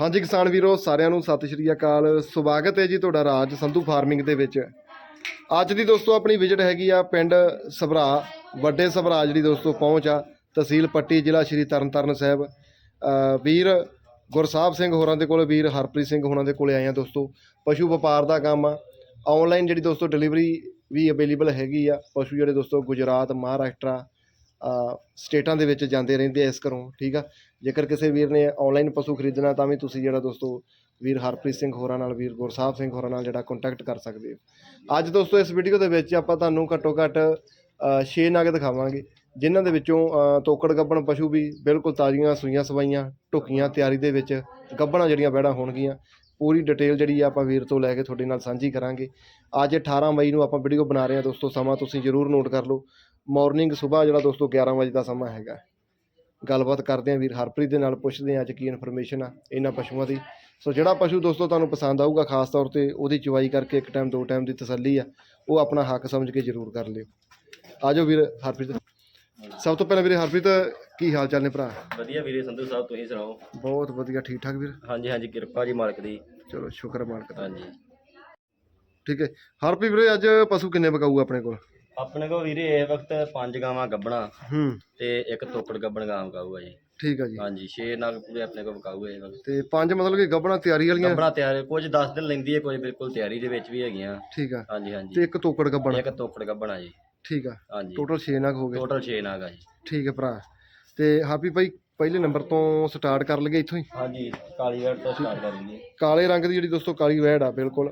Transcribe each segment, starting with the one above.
ਹਾਂਜੀ ਕਿਸਾਨ ਵੀਰੋ ਸਾਰਿਆਂ ਨੂੰ ਸਤਿ ਸ਼੍ਰੀ ਅਕਾਲ। ਸਵਾਗਤ ਹੈ ਜੀ ਤੁਹਾਡਾ ਰਾਜ ਸੰਧੂ ਫਾਰਮਿੰਗ ਦੇ ਵਿੱਚ। ਅੱਜ ਦੀ ਦੋਸਤੋ ਆਪਣੀ ਵਿਜ਼ਿਟ ਹੈਗੀ ਆ ਪਿੰਡ ਸਭਰਾ ਵੱਡੇ ਸਭਰਾ ਜਿਹੜੀ ਦੋਸਤੋ ਪਹੁੰਚ ਆ ਤਹਿਸੀਲ ਪੱਟੀ ਜ਼ਿਲ੍ਹਾ ਸ਼੍ਰੀ ਤਰਨਤਾਰਨ ਸਾਹਿਬ। ਅ, ਵੀਰ ਗੁਰਸਾਹਿਬ ਸਿੰਘ ਹੋਰਾਂ ਦੇ ਕੋਲ ਵੀਰ ਹਰਪ੍ਰੀਤ ਸਿੰਘ ਹੋਰਾਂ ਦੇ ਕੋਲੇ ਆਏ ਆ ਦੋਸਤੋ। ਪਸ਼ੂ ਵਪਾਰ ਦਾ ਕੰਮ ਆ। ਆਨਲਾਈਨ ਜਿਹੜੀ ਦੋਸਤੋ ਡਿਲੀਵਰੀ ਵੀ ਅਵੇਲੇਬਲ ਹੈਗੀ ਆ ਪਸ਼ੂ ਜਿਹੜੇ ਦੋਸਤੋ ਗੁਜਰਾਤ ਮਹਾਰਾਸ਼ਟਰ ਸਟੇਟਾਂ ਦੇ ਵਿੱਚ ਜਾਂਦੇ ਰਹਿੰਦੇ ਆ ਇਸ ਘਰੋਂ ਠੀਕ ਆ। ਜੇਕਰ ਕਿਸੇ ਵੀਰ ਨੇ ਆਨਲਾਈਨ ਪਸ਼ੂ ਖਰੀਦਣਾ ਤਾਂ ਵੀ ਤੁਸੀਂ ਜਿਹੜਾ ਦੋਸਤੋ ਵੀਰ ਹਰਪ੍ਰੀਤ ਸਿੰਘ ਹੋਰਾਂ ਨਾਲ, ਵੀਰ ਗੁਰਸਾਹਿਬ ਸਿੰਘ ਹੋਰਾਂ ਨਾਲ ਜਿਹੜਾ ਕੰਟੈਕਟ ਕਰ ਸਕਦੇ ਹੋ। ਅੱਜ ਦੋਸਤੋ ਇਸ ਵੀਡੀਓ ਦੇ ਵਿੱਚ ਆਪਾਂ ਤੁਹਾਨੂੰ ਘੱਟੋ ਘੱਟ 6 ਨਗ ਦਿਖਾਵਾਂਗੇ, ਜਿਨ੍ਹਾਂ ਦੇ ਵਿੱਚੋਂ ਤੋਕੜ ਗੱਬਣ ਪਸ਼ੂ ਵੀ ਬਿਲਕੁਲ ਤਾਜ਼ੀਆਂ ਸੂਈਆਂ ਸਵਾਈਆਂ, ਢੁੱਕੀਆਂ ਤਿਆਰੀ ਦੇ ਵਿੱਚ ਗੱਬਣਾ ਜਿਹੜੀਆਂ ਬੈੜਾਂ ਹੋਣਗੀਆਂ। ਪੂਰੀ ਡਿਟੇਲ ਜਿਹੜੀ ਆ ਆਪਾਂ ਵੀਰ ਤੋਂ ਲੈ ਕੇ ਤੁਹਾਡੇ ਨਾਲ ਸਾਂਝੀ ਕਰਾਂਗੇ। ਅੱਜ 18 ਮਈ ਨੂੰ ਆਪਾਂ ਵੀਡੀਓ ਬਣਾ ਰਹੇ ਹਾਂ ਦੋਸਤੋ, ਸਮਾਂ ਤੁਸੀਂ ਜ਼ਰੂਰ ਨੋਟ ਕਰ ਲਓ। ਮਾਰਨਿੰਗ ਸਵੇਰ ਜਿਹੜਾ ਦੋਸਤੋ 11 ਵਜੇ ਦਾ ਸਮਾਂ ਹੈਗਾ। ਗੱਲਬਾਤ ਕਰਦੇ ਹਾਂ ਵੀਰ ਹਰਪ੍ਰੀਤ ਦੇ ਨਾਲ ਪੁੱਛਦੇ ਹਾਂ ਅੱਜ ਕੀ ਇਨਫੋਰਮੇਸ਼ਨ ਆ ਇਹਨਾਂ ਪਸ਼ੂਆਂ ਦੀ। ਸੋ ਜਿਹੜਾ ਪਸ਼ੂ ਦੋਸਤੋ ਤੁਹਾਨੂੰ ਪਸੰਦ ਆਊਗਾ ਖਾਸ ਤੌਰ ਤੇ ਉਹਦੀ ਚੁਵਾਈ ਕਰਕੇ ਇੱਕ ਟਾਈਮ ਦੋ ਟਾਈਮ ਦੀ ਤਸੱਲੀ ਆ ਉਹ ਆਪਣਾ ਹੱਕ ਸਮਝ ਕੇ ਜ਼ਰੂਰ ਕਰ ਲਿਓ। ਆਜੋ ਵੀਰ ਹਰਪ੍ਰੀਤ। ਸਭ ਤੋਂ ਪਹਿਲਾਂ ਵੀਰੇ ਹਰਪ੍ਰੀਤ ਕੀ ਹਾਲ ਚਾਲ ਨੇ ਭਰਾ? ਵਧੀਆ ਵੀਰੇ ਸੰਧੂ ਸਾਹਿਬ ਤੁਸੀਂ ਸੁਣਾਓ? ਬਹੁਤ ਵਧੀਆ ਠੀਕ ਠਾਕ ਵੀਰ? ਹਾਂਜੀ ਹਾਂਜੀ ਕਿਰਪਾ ਜੀ ਮਾਲਕ ਦੀ। ਚਲੋ ਸ਼ੁਕਰ ਮਾਲਕ ਦਾ। ਹਾਂਜੀ। ਠੀਕ ਹੈ। ਹਰਪ੍ਰੀਤ ਵੀਰੇ ਅੱਜ ਪਸ਼ੂ ਕਿੰਨੇ ਬਕਾਊ ਆਪਣੇ ਕੋਲ? ਆਪਣੇ ਕੋਲ ਵੀਰੇ ਇਸ ਵਕਤ ਪੰਜ ਗਾਵਾਂ ਗੱਬਣਾ ਹੂੰ। ਤੇ ਇੱਕ ਤੋਕੜ ਗੱਬਣ ਗਾਂ ਵਕਾਊਗਾ ਜੀ। ਠੀਕ ਆ ਜੀ। ਹਾਂਜੀ 6 ਨਗ ਪੂਰੇ ਆਪਣੇ ਕੋਲ ਵਕਾਊ ਇਸ ਵਕਤ। ਤੇ ਪੰਜ ਮਤਲਬ ਕਿ ਗੱਬਣਾ ਤਿਆਰੀ ਵਾਲੀਆਂ? ਗੱਬਣਾ ਤਿਆਰ ਕੁਝ 10 ਦਿਨ ਲੈਂਦੀ ਹੈ ਕੁਝ ਬਿਲਕੁਲ ਤਿਆਰੀ ਦੇ ਵਿੱਚ ਵੀ ਹੈਗੀਆਂ। ਠੀਕ ਆ। ਹਾਂਜੀ ਤੇ ਹਾਂਜੀ ਇੱਕ ਤੋਕੜ ਗੱਬਣ? ਇੱਕ ਤੋਕੜ ਗੱਬਣਾ ਜੀ। ਠੀਕ ਆ। ਹਾਂਜੀ। ਟੋਟਲ 6 ਨਗ ਹੋ ਗਏ। ਟੋਟਲ 6 ਨਗ ਆ ਜੀ। ਠੀਕ ਹੈ ਭਰਾ। ਤੇ ਹਾਪੀ ਭਾਈ ਪਹਿਲੇ ਨੰਬਰ ਤੋਂ ਸਟਾਰਟ ਕਰ ਲਈਏ ਇੱਥੋਂ ਹੀ? ਹਾਂਜੀ ਕਾਲੀ ਵੇੜ ਤੋਂ ਸਟਾਰਟ ਕਰ ਲਈਏ। ਕਾਲੇ ਰੰਗ ਦੀ ਜਿਹੜੀ ਦੋਸਤੋ ਕਾਲੀ ਵੈੜ ਆ ਬਿਲਕੁਲ।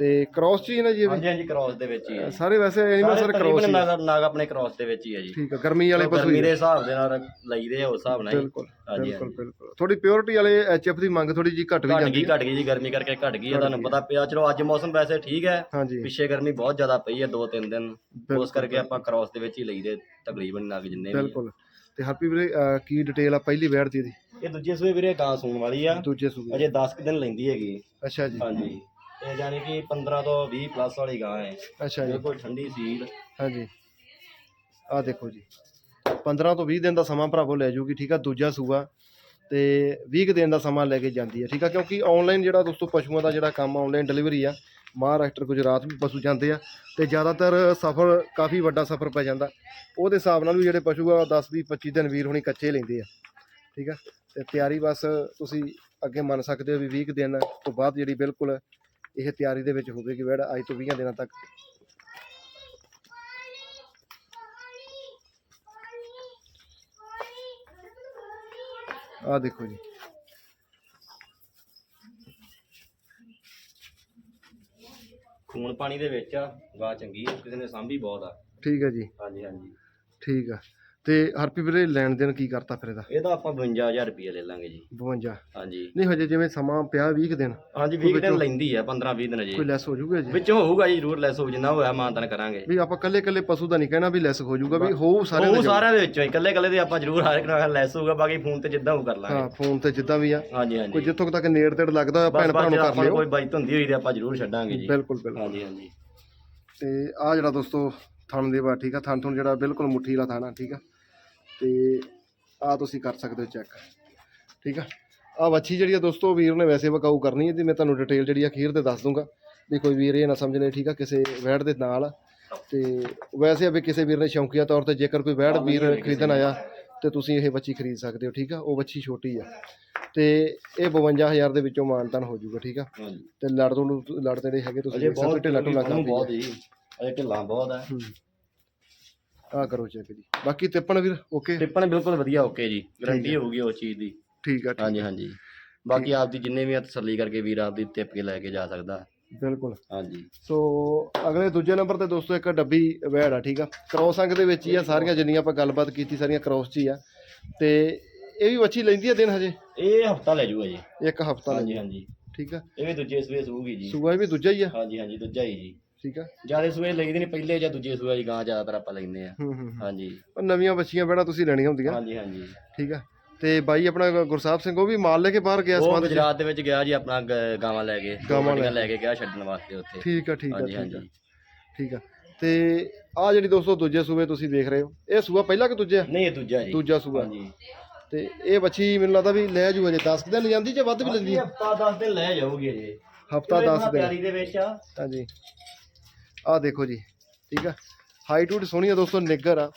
ਤੇ ਕ੍ਰਾਸ ਚ ਹੀ ਹੈ ਨਾ ਜੀ ਇਹ ਵੀ? ਹਾਂਜੀ ਹਾਂਜੀ ਕ੍ਰਾਸ ਦੇ ਵਿੱਚ ਹੀ ਹੈ ਸਾਰੇ ਵੈਸੇ ਐਨੀਮਲ ਸਰ ਕ੍ਰਾਸ ਹੀ। ਨਗ ਨਗ ਆਪਣੇ ਕ੍ਰਾਸ ਦੇ ਵਿੱਚ ਹੀ ਹੈ ਜੀ। ਠੀਕ ਆ ਗਰਮੀ ਵਾਲੇ ਪਸ਼ੂ ਗਰਮੀ ਦੇ। ਹਿਸਾਬ ਦੇ ਨਾਲ ਲਈਦੇ ਆ ਉਸ ਹਿਸਾਬ ਨਾਲ ਹੀ। ਬਿਲਕੁਲ ਹਾਂਜੀ, ਬਿਲਕੁਲ ਬਿਲਕੁਲ। ਥੋੜੀ ਪਿਓਰਿਟੀ ਵਾਲੇ ਐਚਐਫ ਦੀ ਮੰਗ ਥੋੜੀ ਜੀ ਘਟ ਵੀ ਘਟ ਜਾਂਦੀ ਗਈ ਘਟ ਗਈ ਜੀ ਗਰਮੀ ਕਰਕੇ ਘਟ ਗਈ ਹੈ ਤੁਹਾਨੂੰ ਪਤਾ ਪਿਆ ਚਲੋ ਅੱਜ ਮੌਸਮ ਵੈਸੇ ਠੀਕ ਹੈ ਹਾਂਜੀ। ਪਿੱਛੇ ਗਰਮੀ ਬਹੁਤ ਜ਼ਿਆਦਾ ਪਈ ਹੈ ਦੋ ਤਿੰਨ ਦਿਨ। ਉਸ ਕਰਕੇ ਆਪਾਂ ਕ੍ਰਾਸ ਦੇ ਵਿੱਚ ਹੀ ਲਈਦੇ ਤਕਰੀਬਨ ਨਗ ਜਿੰਨੇ ਵੀ। ਬਿਲਕੁਲ। ਤੇ ਹਾਪੀ ਵੀਰੇ ਅਹ, ਕੀ ਡਿਟੇਲ ਆ ਪਹਿਲੀ ਵੈੜ ਦੀ ਇਹਦੀ? ਇਹ ਦੂਜੇ ਸੂਏ ਵੀਰੇ ਗਾਂ ਸੂਣ ਵਾਲੀ ਆ। ਦੂਜੇ ਸੂਬੇ ਅਜੇ 10 ਕੁ ਦਿਨ ਲੈਂਦੀ ਹੈਗੀ। ਅੱਛਾ ਜੀ। ਹਾਂਜੀ। ਇਹ ਜਾਨੀ ਕਿ 15 ਤੋਂ 20 ਪਲੱਸ ਵਾਲੀ ਗਾਂ ਹੈ। ਅੱਛਾ ਜੀ। ਬਿਲਕੁਲ ਠੰਡੀ ਸੀਲ। ਹਾਂਜੀ। ਆ ਦੇਖੋ ਜੀ। 15 ਤੋਂ 20 ਦਿਨ ਦਾ ਸਮਾਂ ਭਰਾਵੋ ਲੈ ਜੂਗੀ ਠੀਕ ਆ? ਦੂਜਾ ਸੂਆ। ਤੇ 20 ਕੁ ਦਿਨ ਦਾ ਸਮਾਂ ਲੈ ਕੇ ਜਾਂਦੀ ਹੈ ਠੀਕ ਆ? ਕਿਉਂਕਿ ਆਨਲਾਈਨ ਜਿਹੜਾ ਦੋਸਤੋ ਪਸ਼ੂਆਂ ਦਾ ਜਿਹੜਾ ਕੰਮ ਆਨਲਾਈਨ ਡਿਲੀਵਰੀ ਆ ਮਹਾਰਾਸ਼ਟਰ ਗੁਜਰਾਤ ਵੀ ਪਸ਼ੂ ਜਾਂਦੇ ਆ। ਤੇ ਜ਼ਿਆਦਾਤਰ ਸਫ਼ਰ ਕਾਫੀ ਵੱਡਾ ਸਫ਼ਰ ਪੈ ਜਾਂਦਾ। ਉਹਦੇ ਹਿਸਾਬ ਨਾਲ ਵੀ ਜਿਹੜੇ ਪਸ਼ੂ ਆ 10 20 25 ਦਿਨ ਵੀਰ ਹੁਣੀ ਕੱਚੇ ਲੈਂਦੇ ਆ ਠੀਕ ਆ? ਤੇ ਤਿਆਰੀ ਬਸ ਤੁਸੀਂ ਅੱਗੇ ਮੰਨ ਸਕਦੇ ਹੋ ਵੀ 20 ਕੁ ਦਿਨ ਤੋਂ ਬਾਅਦ ਜਿਹੜੀ ਬਿਲਕੁਲ ਇਹ ਤਿਆਰੀ ਦੇ ਵਿੱਚ ਹੋਵੇਗੀ ਵੈੜ ਅੱਜ ਤੋਂ 20 ਦਿਨਾਂ ਤੱਕ। ਆ ਦੇਖੋ ਜੀ। ਖੂਨ ਪਾਣੀ ਦੇ ਵਿੱਚ ਆ ਗਾਂ ਚੰਗੀ ਹੈ ਕਿਸੇ ਨੇ ਸਾਂਭੀ ਬਹੁਤ ਆ। ਠੀਕ ਹੈ ਜੀ। ਹਾਂਜੀ ਹਾਂਜੀ। ਠੀਕ ਆ। ਤੇ ਹਰਪੀ ਵੀਰੇ ਲੈਣ ਦੇਣ ਕੀ ਕਰਤਾ ਫਿਰ ਇਹਦਾ? ਇਹਦਾ ਆਪਾਂ 52000 ਰੁਪਏ ਲੈ ਲਾਂਗੇ ਜੀ। 52 ਹਾਂਜੀ। ਨਹੀਂ ਹਜੇ ਜਿਵੇਂ ਸਮਾਂ ਪਿਆ 20 ਕੁ ਦਿਨ ਹਾਂਜੀ 20 ਦਿਨ ਲੈਂਦੀ ਆ 15 20 ਦਿਨ ਜੀ। ਕੋਈ ਲੈਸ ਹੋ ਜਾਊਗਾ ਜੀ? ਵਿੱਚੋਂ ਹੋਊਗਾ ਜੀ ਜ਼ਰੂਰ ਲੈਸ ਹੋ ਜਿੰਨਾ ਹੋਇਆ ਮਾਨਤਨ ਕਰਾਂਗੇ। ਵੀ ਆਪਾਂ ਕੱਲੇ ਕੱਲੇ ਪਸ਼ੂ ਦਾ ਨਹੀਂ ਕਹਿਣਾ ਵੀ ਲੈਸ ਹੋ ਜਾਊਗਾ ਵੀ ਹੋਊ ਸਾਰੇ ਉਹ ਸਾਰਿਆਂ ਦੇ ਵਿੱਚੋਂ ਇਕੱਲੇ ਇਕੱਲੇ ਦੇ ਆਪਾਂ ਜ਼ਰੂਰ ਹਰ ਇੱਕ ਨਾਲ ਲੈਸ ਹੋਊਗਾ ਬਾਕੀ ਫੋਨ ਤੇ ਜਿੱਦਾਂ ਉਹ ਕਰ ਹਾਂ ਲਾਂਗੇ ਫੋਨ ਤੇ ਜਿੱਦਾਂ ਵੀ ਆ। ਹਾਂਜੀ ਕੋਈ ਹਾਂਜੀ ਜਿੱਥੋਂ ਕੁ ਤੱਕ ਨੇੜ ਤੇੜ ਲੱਗਦਾ ਹੋਇਆ ਭੈਣ ਭਰਾ ਨੂੰ ਕਰ ਲਿਓ। ਕੋਈ ਬਾਈਤ ਹੁੰਦੀ ਹੋਈ ਤੇ ਆਪਾਂ ਜ਼ਰੂਰ ਛੱਡਾਂਗੇ ਜੀ। ਬਿਲਕੁਲ ਬਿਲਕੁਲ। ਹਾਂਜੀ ਹਾਂਜੀ। ਤੇ ਆ ਜਿਹੜਾ ਦੋਸਤੋ ਥਣ ਦੇ ਬਾ ਠੀਕ ਆ ਥਣ ਥਣ ਜਿਹੜਾ ਬਿਲਕੁਲ ਮੁੱਠੀ ਵਾਲਾ ਥਾਣਾ ਠੀਕ ਆ। ਤੇ ਆ ਤੁਸੀਂ ਕਰ ਸਕਦੇ ਹੋ ਚੈੱਕ ਠੀਕ ਆ? ਆ ਵੱਛੀ ਜਿਹੜੀ ਆ ਦੋਸਤੋ ਵੀਰ ਨੇ ਵੈਸੇ ਵਕਾਊ ਕਰਨੀ ਹੈ ਤੇ ਮੈਂ ਤੁਹਾਨੂੰ ਡਿਟੇਲ ਜਿਹੜੀ ਆ ਅਖੀਰ ਤੇ ਦੱਸ ਦੂੰਗਾ ਵੀ ਕੋਈ ਵੀਰ ਇਹ ਨਾ ਸਮਝ ਲੈ ਠੀਕ ਆ ਕਿਸੇ ਵੈੜ ਦੇ ਨਾਲ। ਆ। ਤੇ ਵੈਸੇ ਆ ਵੀ ਕਿਸੇ ਵੀਰ ਨੇ ਸ਼ੌਂਕੀਆ ਤੌਰ ਤੇ ਜੇਕਰ ਕੋਈ ਵੈੜ ਵੀਰ ਖਰੀਦਣ ਆਇਆ ਤੇ ਤੁਸੀਂ ਇਹ ਵੱਛੀ ਖਰੀਦ ਸਕਦੇ ਹੋ ਠੀਕ ਆ? ਉਹ ਵੱਛੀ ਛੋਟੀ ਆ। ਤੇ ਇਹ 52000 ਦੇ ਵਿੱਚੋਂ ਮਾਨਤਨ ਹੋ ਜਾਊਗਾ ਠੀਕ ਆ? ਤੇ ਲੜ ਤੋਂ ਲੜ ਜਿਹੜੇ ਹੈਗੇ ਤੁਸੀਂ ਬਹੁਤ ਢਿੱਲਾ ਢੁੱਲਾ ਕੰਮ ਬਹੁਤ ਜੀ ਅਜੇ ਢਿੱਲਾ ਬਹੁਤ ਹੈ। ਆ ਕਰੋ ਚੈੱਕ ਜੀ। ਬਾਕੀ ਤਿੱਪਣ ਵੀਰ ਓਕੇ ਟਿੱਪਣ ਬਿਲਕੁਲ ਵਧੀਆ ਓਕੇ ਜੀ। ਗਰੰਟੀ ਹੋਊਗੀ ਉਸ ਚੀਜ਼ ਦੀ। ਠੀਕ ਆ ਠੀਕ ਹਾਂਜੀ ਹਾਂਜੀ। ਬਾਕੀ ਆਪਦੀ ਜਿੰਨੇ ਵੀ ਆ ਤਸੱਲੀ ਕਰਕੇ ਵੀਰ ਆਪਦੀ ਟਿੱਪ ਕੇ ਲੈ ਕੇ ਜਾ ਸਕਦਾ। ਬਿਲਕੁਲ। ਹਾਂਜੀ। ਸੋ ਅਗਲੇ ਦੂਜੇ ਨੰਬਰ ਤੇ ਦੋਸਤੋ ਇੱਕ ਡੱਬੀ ਵੈੜ ਆ ਠੀਕ ਆ? ਕ੍ਰੋਸ ਅੰਗ ਦੇ ਵਿੱਚ ਹੀ ਆ ਸਾਰੀਆਂ ਜਿੰਨੀਆਂ ਆਪਾਂ ਗੱਲਬਾਤ ਕੀਤੀ ਸਾਰੀਆਂ ਕ੍ਰੋਸ 'ਚ ਹੀ ਆ। ਤੇ ਇਹ ਵੀ ਵੱਛੀ ਲੈਂਦੀ ਆ ਦਿਨ ਹਜੇ? ਇਹ ਹਫਤਾ ਲੈ ਜੂਗਾ ਜੀ। ਇੱਕ ਹਫਤਾ ਹਾਂਜੀ ਹਾਂਜੀ। ਠੀਕ ਆ? ਇਹ ਵੀ ਦੂਜੇ ਸੂਏ ਸੂਗੀ ਜੀ। ਸੂਆ ਵੀ ਦੂਜਾ ਹੀ ਆ? ਹਾਂਜੀ ਹਾਂਜੀ ਦੂਜਾ ਹੀ ਜੀ। ਠੀਕ ਆ? ਜ਼ਿਆਦਾ ਸੂਏ ਲਈਦੇ ਨਹੀਂ ਪਹਿਲੇ ਜਾਂ ਦੂਜੇ ਸੂਏ ਦੀ ਗਾਂ ਜ਼ਿਆਦਾਤਰ ਆਪਾਂ ਲੈਂਦੇ ਆ। ਹੂੰ ਹੂੰ ਹੂੰ। ਹਾਂਜੀ। ਉਹ ਨਵੀਆਂ ਵੱਛੀਆਂ ਵੈੜਾਂ ਤੁਸੀਂ ਲੈਣੀਆਂ ਹੁੰਦੀਆਂ। ਹਾਂਜੀ ਹਾਂਜੀ। ਠੀਕ ਆ। ਤੇ ਬਾਈ ਆਪਣਾ ਗੁਰਸਾਹਿਬ ਸਿੰਘ ਉਹ ਵੀ ਮਾਲ ਲੈ ਕੇ ਬਾਹਰ ਗਿਆ ਉਹ ਸਮਾਨ ਗੁਜਰਾਤ ਦੇ ਵਿੱਚ ਗਿਆ ਜੀ ਆਪਣਾ ਗ- ਗਾਵਾਂ ਲੈ ਕੇ। ਗਾਵਾਂ ਲੈ ਕੇ। ਗਿਆ ਛੱਡਣ ਵਾਸਤੇ ਉੱਥੇ। ਠੀਕ ਆ ਠੀਕ ਆ ਹਾਂਜੀ ਠੀਕ ਆ। ਹਾਂਜੀ। ਠੀਕ ਆ। ਤੇ ਆ ਜਿਹੜੀ ਦੋਸਤੋ ਦੂਜੇ ਸੂਬੇ ਤੁਸੀਂ ਦੇਖ ਰਹੇ ਹੋ ਇਹ ਸੂਆ ਪਹਿਲਾ ਕਿ ਦੂਜਾ? ਨਹੀਂ ਇਹ ਦੂਜਾ ਜੀ। ਦੂਜਾ ਸੂਆ। ਹਾਂਜੀ। ਤੇ ਇਹ ਬੱਚੀ ਮੈਨੂੰ ਲੱਗਦਾ ਵੀ ਲੈ ਜੂ ਅਜੇ 10 ਦਿਨ ਜਾਂਦੀ ਜਾਂ ਵੱਧ ਵੀ ਲੈਂਦੀ ਹਫਤਾ 10 ਦਿਨ ਲੈ ਜਾਊਗੀ ਜੀ ਹਫਤਾ 10 ਦਿਨ। ਤਿਆਰੀ ਦੇ ਵਿੱਚ ਆ। ਹਾਂਜੀ। ਆਹ ਦੇਖੋ ਜੀ, ਠੀਕ ਆ? ਹਾਈਟ ਹੂਟ ਸੋਹਣੀ ਆ ਦੋਸਤੋ ਨਿੱਗਰ ਆ।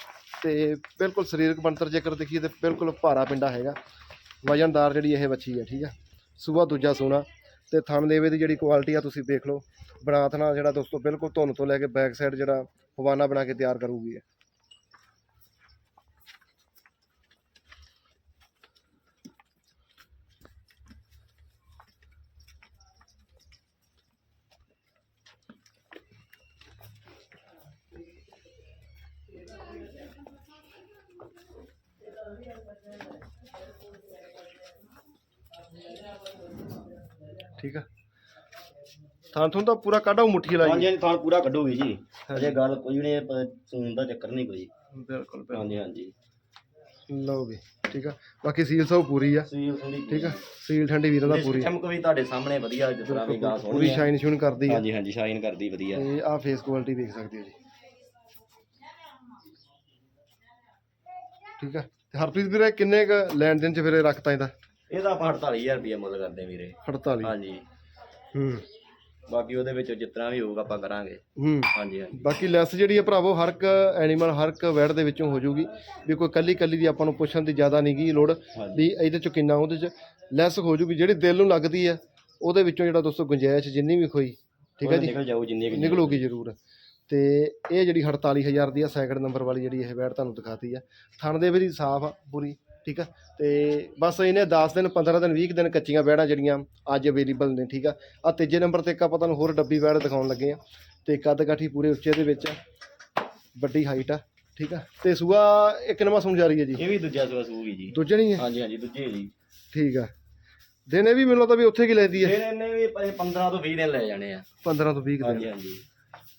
ਤੇ ਬਿਲਕੁਲ ਸਰੀਰਕ ਬਣਤਰ ਜੇਕਰ ਦੇਖੀਏ ਤੇ ਬਿਲਕੁਲ ਭਾਰਾ ਪਿੰਡਾ ਹੈਗਾ। ਵਜਨਦਾਰ ਜਿਹੜੀ ਇਹ ਬੱਚੀ ਹੈ ਠੀਕ ਆ? ਸੂਆ ਦੂਜਾ ਸੋਨਾ ਤੇ ਥਣ ਦੇਵੇ ਦੀ ਜਿਹੜੀ ਕੁਆਲਿਟੀ ਆ, ਤੁਸੀਂ ਦੇਖ ਲਓ। ਬਰਾਤ ਨਾਲ ਜਿਹੜਾ ਦੋਸਤੋ, ਬਿਲਕੁਲ ਧੁੰਨ ਤੋਂ ਲੈ ਕੇ ਬੈਕ ਸਾਈਡ ਜਿਹੜਾ ਹਵਾਨਾ ਬਣਾ ਕੇ ਤਿਆਰ ਕਰੂਗੀ ਠੀਕ ਆ। ਥਣ ਥੁਣ ਤਾਂ ਪੂਰਾ ਕਾਢਾ ਮੁੱਠੀ ਲਾਈ। ਹਾਂਜੀ ਹਾਂਜੀ ਥਾਂ ਪੂਰਾ ਕੱਢੂਗੀ ਜੀ। ਅਜੇ ਗੱਲ ਕੋਈ ਨਹੀਂ ਸੂਨ ਦਾ ਚੱਕਰ ਨਹੀਂ ਕੋਈ। ਬਿਲਕੁਲ ਹਾਂਜੀ ਹਾਂਜੀ। ਲਓ ਵੀ ਠੀਕ ਆ। ਬਾਕੀ ਸੀਲ ਸਭ ਪੂਰੀ ਆ। ਸੂਈ ਥੋੜੀ ਠੀਕ ਆ। ਸੀਲ ਠੰਡੀ ਵੀਰਾਂ ਦਾ ਪੂਰੀ। ਚਮਕ ਵੀ ਤੁਹਾਡੇ ਸਾਹਮਣੇ ਵਧੀਆ ਜਿਸ ਤਰ੍ਹਾਂ ਵੀ ਗਾਂ ਪੂਰੀ ਸੋਹਣੀ ਆ। ਸ਼ਾਈਨ ਸ਼ੂਨ ਕਰਦੀ ਆ। ਹਾਂਜੀ ਹਾਂਜੀ ਸ਼ਾਈਨ ਕਰਦੀ ਵਧੀਆ। ਤੇ ਆਹ ਫੇਸ ਕੁਆਲਿਟੀ ਦੇਖ ਸਕਦੇ ਹੋ ਜੀ। ਠੀਕ ਆ। ਤੇ ਹਰਪ੍ਰੀਤ ਵੀਰੇ ਕਿੰਨੇ ਕ ਲੈਣ ਦੇਣ ਚ ਫਿਰ ਇਹ ਰੱਖਤਾ ਇਹਦਾ? ਇਹਦਾ ਆਪਾਂ 48000 ਰੁਪਏ ਮੁੱਲ ਕਰਦੇ ਵੀਰੇ। 48 ਹਾਂਜੀ। ਹੂੰ। ਬਾਕੀ ਉਹਦੇ ਵਿੱਚ ਤਰ੍ਹਾਂ ਵੀ ਹੋਊਗਾ ਆਪਾਂ ਕਰਾਂਗੇ। ਹੂੰ। ਹਾਂਜੀ ਹਾਂਜੀ। ਬਾਕੀ ਲੈਸ ਜਿਹੜੀ ਹੈ ਭਰਾਵੋ ਹਰ ਇੱਕ ਐਨੀਮਲ ਹਰ ਇੱਕ ਵੈੜ ਦੇ ਵਿੱਚੋਂ ਹੋ ਜਾਊਗੀ ਵੀ ਕੋਈ ਕੱਲੀ ਕੱਲੀ ਦੀ ਆਪਾਂ ਨੂੰ ਪੁੱਛਣ ਦੀ ਜ਼ਿਆਦਾ ਨਹੀਂ ਗੀ ਲੋੜ ਵੀ ਇਹਦੇ ਚੋਂ ਕਿੰਨਾ ਉਹਦੇ ਚ ਲੈਸ ਹੋ ਜਾਊਗੀ ਜਿਹੜੀ ਦਿਲ ਨੂੰ ਲੱਗਦੀ ਆ ਉਹਦੇ ਵਿੱਚੋਂ ਜਿਹੜਾ ਦੋਸਤੋ ਗੁੰਜਾਇਸ਼ ਜਿੰਨੀ ਵੀ ਹੋਈ ਠੀਕ ਹੈ ਜੀ? ਨਿਕਲ ਜਾਊ ਜਿੰਨੀ ਨਿਕਲੂਗੀ। ਜ਼ਰੂਰ। ਤੇ ਇਹ ਜਿਹੜੀ 48000 ਦੀ ਆ ਸੈਕਿੰਡ ਨੰਬਰ ਵਾਲੀ ਜਿਹੜੀ ਇਹ ਵੈੜ ਤੁਹਾਨੂੰ ਦਿਖਾਤੀ ਆ। ਥਣ ਦੇ ਵੀ ਸਾਫ਼ ਆ ਪੂਰੀ ਠੀਕ ਆ? ਤੇ ਬਸ ਇਹਨੇ 10 ਦਿਨ 15 ਦਿਨ 20 ਦਿਨ ਕੱਚੀਆਂ ਵੈੜਾਂ ਜਿਹੜੀਆਂ ਅੱਜ ਅਵੇਲੇਬਲ ਨੇ ਠੀਕ ਆ? ਆ ਤੀਜੇ ਨੰਬਰ ਤੇ ਇੱਕ ਆਪਾਂ ਤੁਹਾਨੂੰ ਹੋਰ ਡੱਬੀ ਵੈੜ ਦਿਖਾਉਣ ਲੱਗੇ ਆ। ਤੇ ਕੱਦ ਕਾਠੀ ਪੂਰੇ ਉੱਚੇ ਦੇ ਵਿੱਚ ਆ। ਵੱਡੀ ਹਾਈਟ ਆ ਠੀਕ ਆ? ਤੇ ਸੂਆ ਇੱਕ ਨਵਾਂ ਸਮਝਾ ਰਹੀ ਹੈ ਜੀ। ਇਹ ਵੀ ਦੂਜਾ ਸੂਆ ਸੂਗੀ ਜੀ। ਦੂਜੇ ਨਹੀਂ ਹੈ? ਹਾਂਜੀ ਹਾਂਜੀ ਦੂਜੇ ਜੀ। ਠੀਕ ਆ। ਦਿਨ ਇਹ ਵੀ ਮੈਨੂੰ ਲੱਗਦਾ ਵੀ ਉੱਥੇ ਕੀ ਲੈਂਦੀ ਹੈ ਫਿਰ ਇਹਨੇ ਵੀ 15 ਤੋਂ 20 ਦਿਨ ਲੈ ਜਾਣੇ ਆ। 15 ਤੋਂ 20 ਦਿਨ। ਹਾਂਜੀ ਹਾਂਜੀ।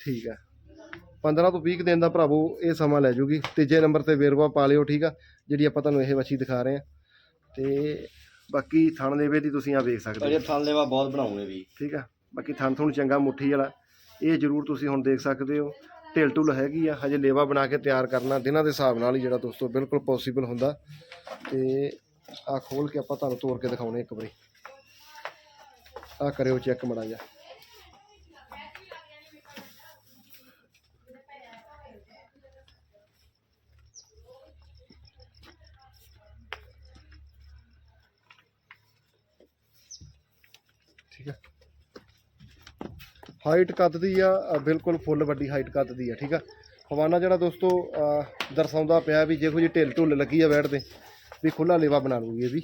ਠੀਕ ਆ। 15 ਤੋਂ 20 ਕੁ ਦਿਨ ਦਾ ਭਰਾਵੋ ਇਹ ਸਮਾਂ ਲੈ ਜੂਗੀ। ਤੀਜੇ ਨੰਬਰ ਤੇ ਵੇਰਵਾ ਪਾ ਲਿਓ ਠੀਕ ਆ? ਜਿਹੜੀ ਆਪਾਂ ਤੁਹਾਨੂੰ ਇਹ ਵੱਛੀ ਦਿਖਾ ਰਹੇ ਆ। ਤੇ ਬਾਕੀ ਥਣ ਦੇਵੇ ਦੀ ਤੁਸੀਂ ਆ ਵੇਖ ਸਕਦੇ ਅਜੇ ਹੋ। ਥਣ ਲੈਵਾ ਬਹੁਤ ਬਣਾਉਣੇ ਵੀ। ਠੀਕ ਆ? ਬਾਕੀ ਥਣ ਥੁਣ ਚੰਗਾ ਮੁੱਠੀ ਵਾਲਾ। ਇਹ ਜ਼ਰੂਰ ਤੁਸੀਂ ਹੁਣ ਦੇਖ ਸਕਦੇ ਹੋ। ਢਿਲ ਢੁਲ ਹੈਗੀ ਆ। ਹਜੇ ਲੇਵਾ ਬਣਾ ਕੇ ਤਿਆਰ ਕਰਨਾ ਦਿਨਾਂ ਦੇ ਹਿਸਾਬ ਨਾਲ ਹੀ ਜਿਹੜਾ ਦੋਸਤੋ ਬਿਲਕੁਲ ਪੋਸੀਬਲ ਹੁੰਦਾ। ਤੇ ਆ ਖੋਲ ਕੇ ਆਪਾਂ ਤੁਹਾਨੂੰ ਤੋੜ ਕੇ ਦਿਖਾਉਣੇ ਇੱਕ ਵਾਰੀ। ਆ ਕਰਿਓ ਚੈੱਕ ਮੜਾ ਜਾ ਹਾਈਟ ਕੱਦ ਦੀ ਆ ਬਿਲਕੁਲ ਫੁੱਲ ਵੱਡੀ ਹਾਈਟ ਕੱਦ ਦੀ ਆ ਠੀਕ ਆ? ਹਵਾਨਾ ਜਿਹੜਾ ਦੋਸਤੋ ਦਰਸਾਉਂਦਾ ਪਿਆ ਵੀ ਜਿਹੋ ਜਿਹੀ ਢਿੱਲ ਢੁੱਲ ਲੱਗੀ ਆ ਬੈਠ ਤੇ ਵੀ ਖੁੱਲਾ ਲੇਵਾ ਬਣਾ ਲੂਗੀ ਇਹ ਵੀ।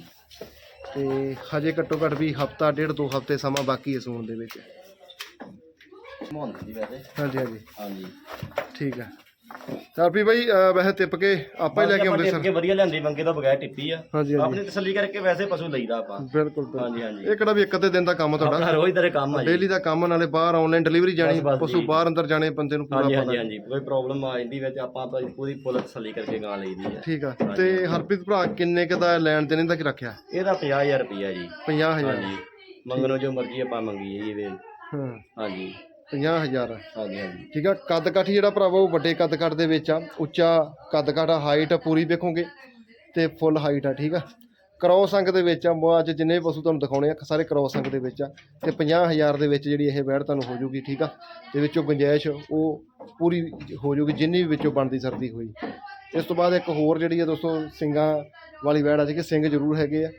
ਤੇ ਹਜੇ ਘੱਟੋ ਘੱਟ ਵੀ ਹਫਤਾ ਡੇਢ ਦੋ ਹਫ਼ਤੇ ਸਮਾਂ ਬਾਕੀ ਹੈ ਸੂਣ ਦੇ ਵਿੱਚ। ਜੀ ਹਾਂਜੀ ਹਾਂਜੀ। ਹਾਂਜੀ। ਠੀਕ ਆ। ਵੀ ਬਾਈ ਵੈਸੇ ਟਿਪ ਕੇ ਆਪਾਂ ਹੀ ਲੈ ਕੇ ਆਉਂਦੇ ਸਰ ਕੇ ਵਧੀਆ ਲਿਆਂਦੀ ਮੰਗੇ ਤੋਂ ਬਗੈਰ ਟਿੱਪੀ ਆ। ਹਾਂਜੀ ਹਾਂਜੀ। ਆਪਣੀ ਤਸੱਲੀ ਕਰਕੇ ਵੈਸੇ ਪਸ਼ੂ ਲਈਦਾ ਆਪਾਂ। ਬਿਲਕੁਲ ਬਿਲਕੁਲ। ਹਾਂਜੀ ਹਾਂਜੀ। ਇਹ ਕਿਹੜਾ ਵੀ ਇੱਕ ਅੱਧੇ ਦਿਨ ਦਾ ਕੰਮ ਤੁਹਾਡਾ? ਆਪਣਾ ਰੋਜ਼ ਦਾ ਕੰਮ ਆ ਜੀ। ਡੇਲੀ ਦਾ ਕੰਮ ਨਾਲੇ ਬਾਹਰ ਆਨਲਾਈਨ ਡਿਲੀਵਰੀ ਜਾਣੀ ਬਸ, ਬਸ ਪਸ਼ੂ ਜੀ। ਬਾਹਰ ਅੰਦਰ ਜਾਣੇ ਬੰਦੇ ਨੂੰ ਪੂਰਾ ਹਾਂਜੀ ਪਤਾ। ਹਾਂਜੀ ਹਾਂਜੀ। ਕੋਈ ਪ੍ਰੋਬਲਮ ਆ ਜਾਂਦੀ ਵਿੱਚ ਆਪਾਂ ਤਾਂ ਪੂਰੀ ਫੁੱਲ ਤਸੱਲੀ ਕਰਕੇ ਗਾਂ ਲਈਦੀ ਆ। ਠੀਕ ਆ। ਤੇ ਹਰਪ੍ਰੀਤ ਭਰਾ ਕਿੰਨੇ ਕ ਦਾ ਲੈਣ ਦੇਣ ਦਾ ਕੀ ਰੱਖਿਆ? ਇਹਦਾ 50000 ਰੁਪਿਆ ਜੀ। 50000 ਹਾਂਜੀ। ਮੰਗਣੋ ਜੋ ਮਰਜ਼ੀ ਆਪਾਂ ਮੰਗੀਏ ਜੀ ਹਾਂ। ਹਾਂਜੀ। 50000 ਹਾਂਜੀ ਹਾਂਜੀ। ਠੀਕ ਆ ਕੱਦ ਕਾਠੀ ਜਿਹੜਾ ਭਰਾਵਾ ਉਹ ਵੱਡੇ ਕੱਦ ਕਾਠ ਦੇ ਵਿੱਚ ਆ। ਉੱਚਾ ਕੱਦ ਕਾਠ ਆ ਹਾਈਟ ਪੂਰੀ ਵੇਖੋਗੇ ਤੇ ਫੁੱਲ ਹਾਈਟ ਆ ਠੀਕ ਆ। ਕ੍ਰੋਸ ਅੰਗ ਦੇ ਵਿੱਚ ਆ ਮੋ ਅੱਜ ਜਿੰਨੇ ਵੀ ਪਸ਼ੂ ਤੁਹਾਨੂੰ ਦਿਖਾਉਣੇ ਆ ਸਾਰੇ ਕ੍ਰੋਸ ਅੰਗ ਦੇ ਵਿੱਚ ਆ। ਤੇ 50000 ਦੇ ਵਿੱਚ ਜਿਹੜੀ ਇਹ ਵੈੜ ਤੁਹਾਨੂੰ ਹੋ ਜਾਊਗੀ ਠੀਕ ਆ। ਦੇ ਵਿੱਚੋਂ ਗੁੰਜਾਇਸ਼ ਉਹ ਪੂਰੀ ਹੋ ਜਾਊਗੀ ਜਿੰਨੀ ਵੀ ਵਿੱਚੋਂ ਬਣਦੀ ਸਰਦੀ ਹੋਈ। ਇਸ ਤੋਂ ਬਾਅਦ ਇੱਕ ਹੋਰ ਜਿਹੜੀ ਆ ਦੋਸਤੋ ਸਿੰਗਾਂ ਵਾਲੀ ਵੈੜ ਆ ਜੀ ਕਿ ਸਿੰਘ ਜ਼ਰੂਰ ਹੈਗੇ ਆ।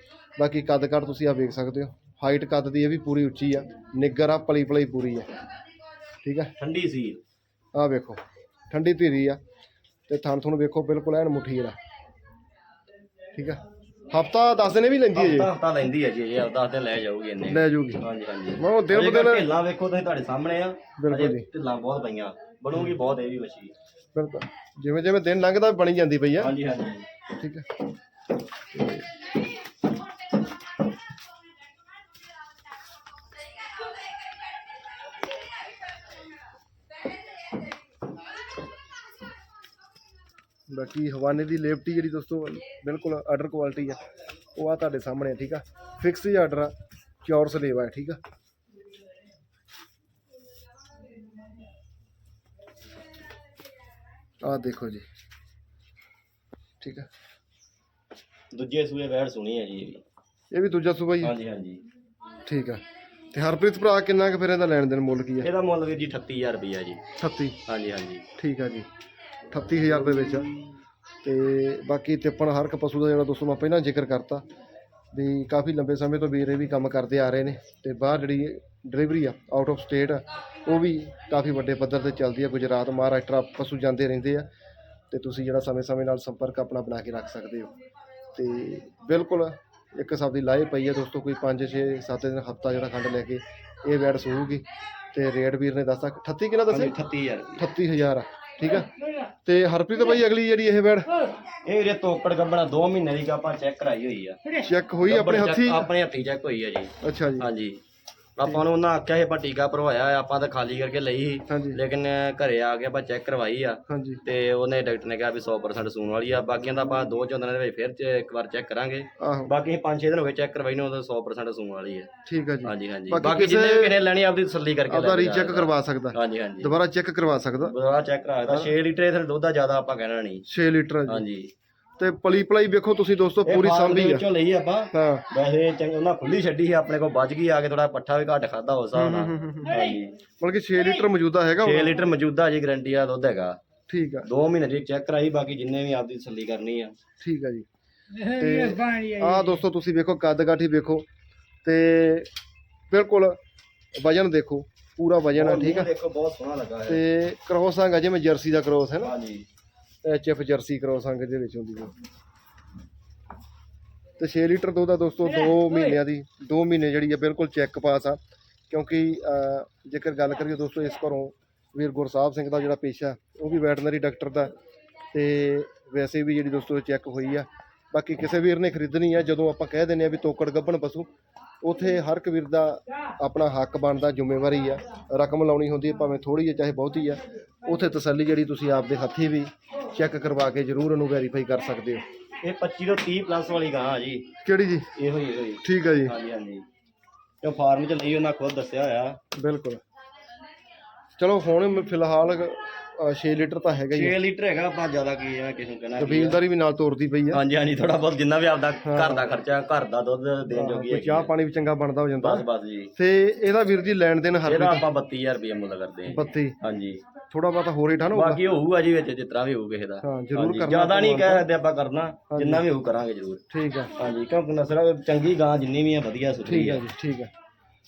ਬਾਕੀ ਕੱਦ ਕਾਠ ਤੁਸੀਂ ਆ ਵੇਖ ਸਕਦੇ ਹੋ। ਹਾਈਟ ਕੱਦ ਦੀ ਇਹ ਵੀ ਪੂਰੀ ਉੱਚੀ ਆ। ਨਿੱਗਰ ਆ ਪਲੀ ਪਲੀ ਪੂਰੀ ਆ। ਠੀਕ ਆ ਠੰਡੀ ਸੀ। ਆਹ ਵੇਖੋ ਠੰਡੀ ਧੀਰੀ ਆ ਤੇ ਥਣ ਥਣ ਵੇਖੋ ਬਿਲਕੁਲ ਐਨ ਮੁੱਠੀ ਵਾਲਾ ਠੀਕ ਆ ਹਫਤਾ 10 ਦਿਨੇ ਵੀ ਲੈਂਦੀ ਹੈ ਜੀ? ਹਫਤਾ ਹਫਤਾ ਲੈਂਦੀ ਹੈ ਜੀ ਇਹ 10 ਦਿਨ ਲੈ ਜਾਊਗੀ ਇੰਨੇ। ਲੈ ਜੂਗੀ ਹਾਂਜੀ ਹਾਂਜੀ। ਮੈਂ ਉਹ ਦਿਨ ਬ ਦਿਨ ਢਿੱਲਾਂ ਵੇਖੋ ਤੁਸੀਂ ਤੁਹਾਡੇ ਸਾਹਮਣੇ ਆ। ਬਿਲਕੁਲ ਜੀ। ਢਿੱਲਾਂ ਬਹੁਤ ਪਈਆਂ ਬਣੂਗੀ ਬਹੁਤ ਇਹ ਵੀ ਮੱਛੀ ਬਿਲਕੁਲ। ਜਿਵੇਂ ਜਿਵੇਂ ਦਿਨ ਲੰਘਦਾ ਬਣੀ ਜਾਂਦੀ ਪਈ ਆ ਹਾਂਜੀ ਹਾਂਜੀ। ਠੀਕ ਹੈ। ਬਾਕੀ ਹਵਾਨੇ ਦੀ ਲੇਪਟੀ ਜਿਹੜੀ ਦੋਸਤੋ ਬਿਲਕੁਲ ਆਰਡਰ ਕੁਆਲਿਟੀ ਆ। ਉਹ ਆ ਤੁਹਾਡੇ ਸਾਹਮਣੇ ਆ, ਠੀਕ ਆ? ਫਿਕਸ ਹੀ ਆਰਡਰ ਆ ਚੌਰ ਸਲੇਵਾ ਠੀਕ ਆ? ਆ ਦੇਖੋ ਜੀ। ਠੀਕ ਆ? ਦੂਜੇ ਸੂਏ ਵੈੜ ਸੁਣੀ ਹੈ ਜੀ ਇਹ ਵੀ। ਇਹ ਵੀ ਦੂਜਾ ਸੂਬਾ ਹੀ? ਹਾਂਜੀ ਹਾਂਜੀ। ਠੀਕ ਆ। ਤੇ ਹਰਪ੍ਰੀਤ ਭਰਾ ਕਿੰਨਾ ਕੁ ਫਿਰ ਇਹਦਾ ਲੈਣ ਦੇਣ ਮੁੱਲ ਕੀ ਆ? ਇਹਦਾ ਮੁੱਲ ਵੀਰ ਜੀ 38000 ਰੁਪਈਆ ਜੀ। 38 ਹਾਂਜੀ ਹਾਂਜੀ। ਠੀਕ ਆ ਜੀ। 38000 ਦੇ ਵਿੱਚ ਆ। ਤੇ ਬਾਕੀ ਤਿੱਪਣ ਹਰ ਇੱਕ ਪਸ਼ੂ ਦਾ ਜਿਹੜਾ ਦੋਸਤੋ ਮੈਂ ਪਹਿਲਾਂ ਜ਼ਿਕਰ ਕਰਤਾ ਵੀ ਕਾਫੀ ਲੰਬੇ ਸਮੇਂ ਤੋਂ ਵੀਰ ਇਹ ਵੀ ਕੰਮ ਕਰਦੇ ਆ ਰਹੇ ਨੇ ਤੇ ਬਾਹਰ ਜਿਹੜੀ ਡਿਲੀਵਰੀ ਆ ਆਊਟ ਆਫ ਸਟੇਟ ਆ ਉਹ ਵੀ ਕਾਫੀ ਵੱਡੇ ਪੱਧਰ ਤੇ ਚੱਲਦੀ ਆ। ਗੁਜਰਾਤ ਮਹਾਰਾਸ਼ਟਰ ਪਸ਼ੂ ਜਾਂਦੇ ਰਹਿੰਦੇ ਆ ਤੇ ਤੁਸੀਂ ਜਿਹੜਾ ਸਮੇਂ-ਸਮੇਂ ਨਾਲ ਸੰਪਰਕ ਆਪਣਾ ਬਣਾ ਕੇ ਰੱਖ ਸਕਦੇ ਹੋ। ਤੇ ਬਿਲਕੁਲ ਇੱਕ ਹਿਸਾਬ ਦੀ ਲਾਏ ਪਈ ਆ ਦੋਸਤੋ ਕੋਈ 5 6 7 ਦਿਨ ਹਫਤਾ ਜਿਹੜਾ ਖੰਡ ਲੈ ਕੇ ਇਹ ਵੈੜ ਸੂਗੀ ਤੇ ਰੇਟ ਵੀਰ ਨੇ ਦੱਸਤਾ 38 ਕਿੰਨਾ ਦੱਸਿਆ? 38000 ਰੁਪਈਆ 38000 ਆ। ਠੀਕ ਆ? ਤੇ ਹਰਪ੍ਰੀਤ ਭਾਈ ਅਗਲੀ ਜਿਹੜੀ ਇਹ ਵੈੜ ਇਹ ਵੀਰੇ ਤੋਕੜ ਗੱਬਣਾ 2 ਮਹੀਨੇ ਦੀ ਆਪਾਂ ਚੈੱਕ ਕਰਾਈ ਹੋਈ ਆ। ਚੈੱਕ ਹੋਈ ਆਪਣੇ ਹੱਥੀ? ਆਪਣੇ ਹੱਥੀ ਚੈੱਕ ਹੋਈ ਆ ਜੀ। ਅੱਛਾ ਜੀ। ਹਾਂਜੀ। ਆਪਾਂ ਨੂੰ ਉਹਨਾਂ ਆਖਿਆ ਸੀ ਆਪਾਂ ਟੀਕਾ ਭਰਵਾਇਆ ਆਪਾਂ ਤਾਂ ਖਾਲੀ ਕਰਕੇ ਲਈ ਸੀ। ਲੇਕਿਨ ਘਰੇ ਆ ਕੇ ਆਪਾਂ ਚੈੱਕ ਕਰਵਾਈ ਆ। ਤੇ ਉਹਨੇ ਡਾਕਟਰ ਨੇ ਕਿਹਾ ਵੀ 100% ਸੂਣ ਵਾਲੀ ਆ। ਬਾਕੀਆਂ ਦਾ ਆਪਾਂ ਦੋ ਚੌਂ ਦਿਨਾਂ ਦੇ ਵਿੱਚ ਫਿਰ ਇੱਕ ਵਾਰ ਚੈੱਕ ਕਰਾਂਗੇ। ਬਾਕੀ 5-6 ਦਿਨ ਹੋ ਗਏ ਚੈੱਕ ਕਰਵਾਈ ਨੂੰ ਉਹਦਾ 100% ਸੂਣ ਵਾਲੀ ਹੈ ਠੀਕ ਆ ਜੀ। ਹਾਂਜੀ ਹਾਂਜੀ। ਬਾਕੀ ਕਿਸੇ- ਵੀ ਕਿਨੇ ਲੈਣੀ ਆਪਦੀ ਤਸੱਲੀ ਕਰਕੇ ਆਪਦਾ ਰੀਚੈਕ। ਕਰਵਾ ਸਕਦਾ। ਹਾਂਜੀ ਹਾਂਜੀ। ਦੁਬਾਰਾ ਚੈੱਕ ਕਰਵਾ ਸਕਦਾ। ਬੜਾ ਚੈੱਕ ਕਰਾਇਆ 6 ਲੀਟਰ ਇਹ ਦੁੱਧ ਦਾ ਜ਼ਿਆਦਾ ਆਪਾਂ ਕਹਿਣਾ ਨਹੀਂ। 6 ਲੀਟਰ ਹਾਂਜੀ। ਤੇ ਪਲੀ ਪਲਾਈ ਵੇਖੋ ਤੁਸੀਂ ਦੋਸਤੋ ਪੂਰੀ ਸਾਂਭੀ ਆ। ਵਿੱਚੋਂ ਲਈ ਆਪਾਂ। ਹਾਂ। ਵੈਸੇ ਚੰਗ ਉਹਨਾਂ ਖੁੱਲੀ ਛੱਡੀ ਸੀ ਆਪਣੇ ਕੋਲ ਬਚ ਗਈ ਆ ਕੇ ਥੋੜਾ ਪੱਠਾ ਵੀ ਘੱਟ ਖਾਦਾ ਹੋ ਹਿਸਾਬ ਨਾਲ। ਹਾਂਜੀ। ਮਤਲਬ ਕਿ 6 ਲੀਟਰ ਮੌਜੂਦਾ ਹੈਗਾ 6 ਹੁਣ? ਲੀਟਰ ਮੌਜੂਦਾ ਜੀ ਗਰੰਟੀ ਆ ਦੁੱਧ ਹੈਗਾ। ਠੀਕ ਆ। 2 ਮਹੀਨੇ ਦੀ ਚੈੱਕ ਕਰਾਈ ਬਾਕੀ ਜਿੰਨੇ ਵੀ ਆਪਦੀ ਤਸੱਲੀ ਕਰਨੀ ਆ। ਠੀਕ ਆ ਜੀ। ਤੇ ਆ ਦੋਸਤੋ ਤੁਸੀਂ ਵੇਖੋ ਕੱਦ ਕਾਠੀ ਵੇਖੋ। ਤੇ ਬਿਲਕੁਲ ਵਜਨ ਦੇਖੋ ਪੂਰਾ ਵਜਨ ਆ ਠੀਕ ਆ। ਦੇਖੋ ਬਹੁਤ ਸੋਹਣਾ ਲੱਗਾ ਹੈ ਤੇ ਕ੍ਰੋਸ ਆ ਜਿਵੇਂ ਜਰਸੀ ਦਾ ਕ੍ਰੋਸ ਹੈ ਨਾ। ਹਾਂਜੀ। ਐਚ ਐਫ ਜਰਸੀ ਕ੍ਰੋਸ ਅੰਗ ਦੇ ਵਿੱਚ ਹੁੰਦੀ ਹੈ। ਤੇ 6 ਲੀਟਰ ਦੁੱਧ ਆ ਦੋਸਤੋ 2 ਮਹੀਨਿਆਂ ਦੀ 2 ਮਹੀਨੇ ਜਿਹੜੀ ਆ ਬਿਲਕੁਲ ਚੈੱਕ ਪਾਸ ਆ। ਕਿਉਂਕਿ ਜੇਕਰ ਗੱਲ ਕਰੀਏ ਦੋਸਤੋ ਇਸ ਘਰੋਂ ਵੀਰ ਗੁਰਸਾਹਿਬ ਸਿੰਘ ਦਾ ਜਿਹੜਾ ਪੇਸ਼ਾ ਉਹ ਵੀ ਵੈਟਰਨਰੀ ਡਾਕਟਰ ਦਾ। ਤੇ ਵੈਸੇ ਵੀ ਜਿਹੜੀ ਦੋਸਤੋ ਚੈੱਕ ਹੋਈ ਆ ਬਾਕੀ ਕਿਸੇ ਵੀਰ ਨੇ ਖਰੀਦਣੀ ਆ ਜਦੋਂ ਆਪਾਂ ਕਹਿ ਦਿੰਦੇ ਆ ਵੀ ਤੋਕੜ ਗੱਭਣ ਪਸ਼ੂ ਉਥੇ ਹਰ ਇੱਕ ਵੀਰ ਦਾ ਆਪਣਾ ਹੱਕ ਬਣਦਾ ਜ਼ਿੰਮੇਵਾਰੀ ਆ। ਰਕਮ ਲਾਉਣੀ ਹੁੰਦੀ ਹੈ ਭਾਵੇਂ ਥੋੜੀ ਹੈ ਚਾਹੇ ਬਹੁਤੀ ਆ। ਉਥੇ ਤਸੱਲੀ ਜਿਹੜੀ ਤੁਸੀਂ ਆਪਦੇ ਹੱਥੀ ਵੀ ਚੈੱਕ ਕਰਵਾ ਕੇ ਜ਼ਰੂਰ ਉਹਨੂੰ ਵੈਰੀਫਾਈ ਕਰ ਸਕਦੇ ਹੋ। ਇਹ 25 ਤੋਂ 30 ਪਲੱਸ ਵਾਲੀ ਗਾਂ ਆ ਜੀ। ਕਿਹੜੀ ਜੀ? ਇਹੋ ਹੀ ਇਹੋ ਹੀ। ਠੀਕ ਆ ਜੀ। ਹਾਂਜੀ ਹਾਂਜੀ। ਇਹ ਫਾਰਮ ਚ ਲਈ ਉਹਨਾਂ ਖੁਦ ਦੱਸਿਆ ਹੋਇਆ। ਬਿਲਕੁਲ। ਚਲੋ ਹੁਣ ਫਿਲਹਾਲ 6 ਲੀਟਰ ਤਾਂ ਹੈਗਾ ਹੀ 6 ਆ। ਲੀਟਰ ਹੈਗਾ ਆਪਾਂ ਜ਼ਿਆਦਾ ਕੀ ਜਿਵੇਂ ਕਿਸੇ ਨੂੰ ਕਹਿਣਾ ਕੀ ਆ। ਕਬੀਲਦਾਰੀ ਵੀ ਨਾਲ ਤੋਰਦੀ ਪਈ ਆ। ਹਾਂਜੀ ਹਾਂਜੀ ਥੋੜਾ ਬਹੁਤ ਜਿੰਨਾ ਵੀ ਆਪਦਾ ਘਰ ਦਾ ਖਰਚਾ ਘਰ ਦਾ ਦੁੱਧ ਦੇਣ ਜੋਗੀ ਕੋਈ ਚਾਹ ਪਾਣੀ ਵੀ ਚੰਗਾ ਬਣਦਾ ਹੋ ਜਾਂਦਾ। ਬਸ ਬਸ ਜੀ। ਤੇ ਇਹਦਾ ਵੀਰ ਜੀ ਲੈਣ ਦੇਣ ਹਰ ਇਹਦਾ ਆਪਾਂ 32000 ਰੁਪਏ ਮੁੱਲ ਕਰਦੇ ਹਾਂ। ਬੱਤੀ। ਹਾਂਜੀ। ਥੋੜਾ ਬਹੁਤਾ ਹੋਰ ਰੇਟ ਹਨ ਬਾਕੀ ਹੋਊਗਾ ਜੀ ਵਿੱਚ ਤਰ੍ਹਾਂ ਵੀ ਹੋਊ ਕਿਸੇ ਦਾ। ਹਾਂ ਜ਼ਰੂਰ ਕਰਨਾ ਜ਼ਿਆਦਾ ਨਹੀਂ। ਕਹਿ ਸਕਦੇ ਆਪਾਂ ਕਰਨਾ ਜਿੰਨਾ ਵੀ ਹੋਊ ਕਰਾਂਗੇ ਜ਼ਰੂਰ। ਠੀਕ ਆ। ਹਾਂਜੀ ਕਿਉਂਕਿ ਨਸਲ ਚੰਗੀ ਗਾਂ ਜਿੰਨੀ ਵੀ ਹੈ ਵਧੀਆ ਸੁਥਰੀ ਠੀਕ ਆ ਹੈ ਜੀ ਠੀਕ ਆ।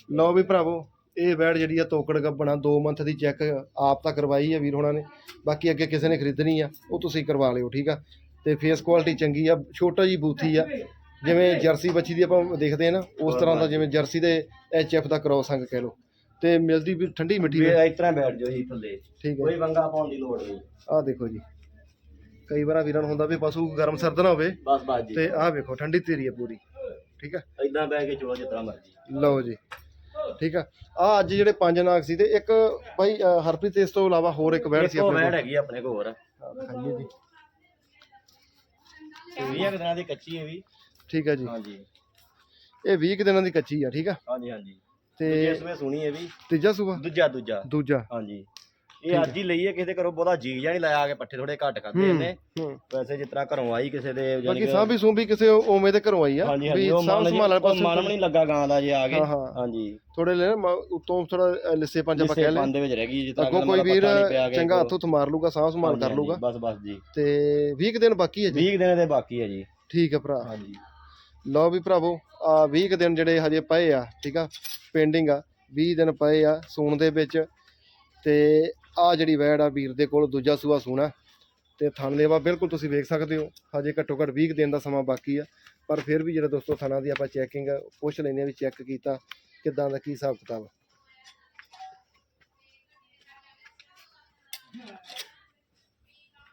ਲਓ ਵੀ ਭਰਾਵੋ ਇਹ ਬੈਡ ਜਿਹੜੀ ਆ ਤੋਕੜ ਗੱਬਣਾ 2 ਮੰਥ ਦੀ ਚੈੱਕ ਆਪ ਤਾਂ ਕਰਵਾਈ ਆ ਵੀਰ ਹੋਣਾ ਨੇ। ਬਾਕੀ ਅੱਗੇ ਕਿਸੇ ਨੇ ਖਰੀਦਣੀ ਆ ਉਹ ਤੁਸੀਂ ਕਰਵਾ ਲਿਓ ਠੀਕ ਆ? ਤੇ ਫੇਸ ਕੁਆਲਿਟੀ ਚੰਗੀ ਆ ਛੋਟਾ ਜੀ ਬੂਥੀ ਆ। ਜਿਵੇਂ ਜਰਸੀ ਬੱਚੀ ਦੀ ਆਪਾਂ ਦੇਖਦੇ ਆ ਨਾ ਉਸ ਤਰ੍ਹਾਂ ਦਾ ਜਿਵੇਂ ਜਰਸੀ ਦੇ ਐਚ ਐਫ ਦਾ ਕ੍ਰੋਸ ਅੰਗ ਕਹਿ ਲਓ। ਤੇ ਮਿਲਦੀ ਵੀ ਠੰਡੀ ਮਿੱਠੀ ਵੀ ਇਸ ਤਰ੍ਹਾਂ ਬੈਠ ਜਾਓ ਜੀ ਥੱਲੇ। ਠੀਕ ਹੈ ਕੋਈ ਵੰਗਾ ਪਾਉਣ ਦੀ ਲੋੜ ਨਹੀਂ। ਆਹ ਦੇਖੋ ਜੀ। ਕਈ ਵਾਰ ਵੀਰਾਂ ਨੂੰ ਹੁੰਦਾ ਵੀ ਪਸ਼ੂ ਗਰਮ ਸਰਦ ਨਾ ਹੋਵੇ। ਬਸ ਬਸ ਜੀ। ਤੇ ਆਹ ਵੇਖੋ ਠੰਡੀ ਤੇਰੀ ਆ ਪੂਰੀ। ਠੀਕ ਆ? ਇਦਾਂ ਬਹਿ ਕੇ ਚਲੋ ਤਰ੍ਹਾਂ ਮਰਜ਼ੀ। ਲਓ ਜੀ। ਠੀਕ ਆ। ਆ ਅੱਜ ਜਿਹੜੇ ਪੰਜ ਨਾਗ ਸੀ ਤੇ ਇੱਕ ਭਾਈ ਅ, ਹਰਪ੍ਰੀਤ ਇਸ ਤੋਂ ਇਲਾਵਾ ਹੋਰ ਇੱਕ ਬੈਠ ਸੀ ਇੱਕੋ ਆਪਣੇ ਵੈੜ ਕੋਲ। ਹੈਗੀ ਆਪਣੇ ਕੋਲ ਹੋਰ। ਦਿਖਾਈਏ ਜੀ ਇਹ 20 ਕੁ ਦਿਨਾਂ ਦੀ ਕੱਚੀ ਹੈ ਵੀ। ਠੀਕ ਆ ਜੀ। ਹਾਂਜੀ। ਇਹ 20 ਕੁ ਦਿਨਾਂ ਦੀ ਕੱਚੀ ਆ ਠੀਕ ਆ। ਹਾਂਜੀ ਹਾਂਜੀ। ਤੇ ਜਿਸ ਵੇ ਸੁਣੀ ਹੈ ਵੀ। ਤੀਜਾ ਸੂਬਾ? ਦੂਜਾ ਦੂਜਾ। ਦੂਜਾ। ਹਾਂਜੀ। ਇਹ ਅੱਜ ਹੀ ਲਈ ਹੈ ਕਿਸੇ ਦੇ ਘਰੋਂ ਬਹੁਤਾ ਜੀ ਜਾਂ ਨਹੀਂ ਲਾਇਆ ਕੇ ਪੱਠੇ ਥੋੜੇ ਘੱਟ ਖਾਦੇ ਹੂੰ ਵੈਸੇ ਜਿਸ ਤਰ੍ਹਾਂ ਘਰੋਂ ਆਈ ਕਿਸੇ ਦੇ ਯਾਨੀ ਬਾਕੀ ਕਿ- ਸਾਂਭੀ ਸੂੰਭੀ ਕਿਸੇ ਉਵੇਂ ਦੇ ਘਰੋਂ ਆਈ ਆ ਹਾਂਜੀ ਵੀ ਹਾਂਜੀ ਉਹ ਸਾਂਭ ਸੰਭਾਲ ਵਾਲੇ ਉਹ ਮਨ ਪਾਸੇ ਨਹੀਂ ਲੱਗਾ ਗਾਂ ਦਾ ਜੇ ਆ ਹਾਂ, ਹਾਂ। ਹਾਂਜੀ। ਥੋੜੇ ਲੈ ਨਾ ਉਤੋਂ ਥੋੜਾ ਲਿੱਸੇ ਪੰਜ ਆਪਾਂ ਕਹਿ ਜਿਸੇ ਲੈ ਪੰਨ ਦੇ ਵਿੱਚ ਰਹਿ ਗਈ ਜਿਸ ਤਰ੍ਹਾਂ ਅੱਗੋਂ ਕਿ ਕੋਈ ਵੀਰ ਚੰਗਾ ਹੱਥੋਂ ਤੋਂ ਮਾਰ ਲੂਗਾ ਸਾਂਭ ਸੰਭਾਲ ਕਰ ਲੂਗਾ। ਬਸ ਬਸ ਜੀ। ਤੇ 20 ਕੁ ਦਿਨ ਬਾਕੀ ਹੈ ਜੀ। 20 ਦਿਨ ਦੇ ਬਾਕੀ ਹੈ ਜੀ। ਠੀਕ ਹੈ ਭਰਾ। ਹਾਂਜੀ। ਲਓ ਵੀ ਭਰਾਵੋ ਆ 20 ਕੁ ਦਿਨ ਜਿਹੜੇ ਹਜੇ ਪਏ ਆ ਠੀਕ ਆ ਪੈਂਡਿੰਗ ਆ 20 ਦਿਨ ਪਏ ਆ ਸੂਣ ਦੇ ਵਿੱਚ। ਤੇ ਆ ਜਿਹੜੀ ਵੈੜ ਆ ਵੀਰ ਦੇ ਕੋਲ, ਦੂਜਾ ਸੂਆ ਸੂਣਾ ਤੇ ਥਣ ਲੇਵਾ ਬਿਲਕੁਲ ਤੁਸੀਂ ਵੇਖ ਸਕਦੇ ਹੋ, ਹਜੇ ਘੱਟੋ ਘੱਟ 20 ਕੁ ਦਿਨ ਦਾ ਸਮਾਂ ਬਾਕੀ ਆ। ਪਰ ਫਿਰ ਵੀ ਜਿਹੜਾ ਦੋਸਤੋ ਥਣਾ ਦੀ ਆਪਾਂ ਚੈਕਿੰਗ ਪੁੱਛ ਲੈਂਦੇ ਆ ਵੀ ਚੈੱਕ ਕੀਤਾ, ਕਿਦਾਂ ਦਾ, ਕੀ ਹਿਸਾਬ ਕਿਤਾਬ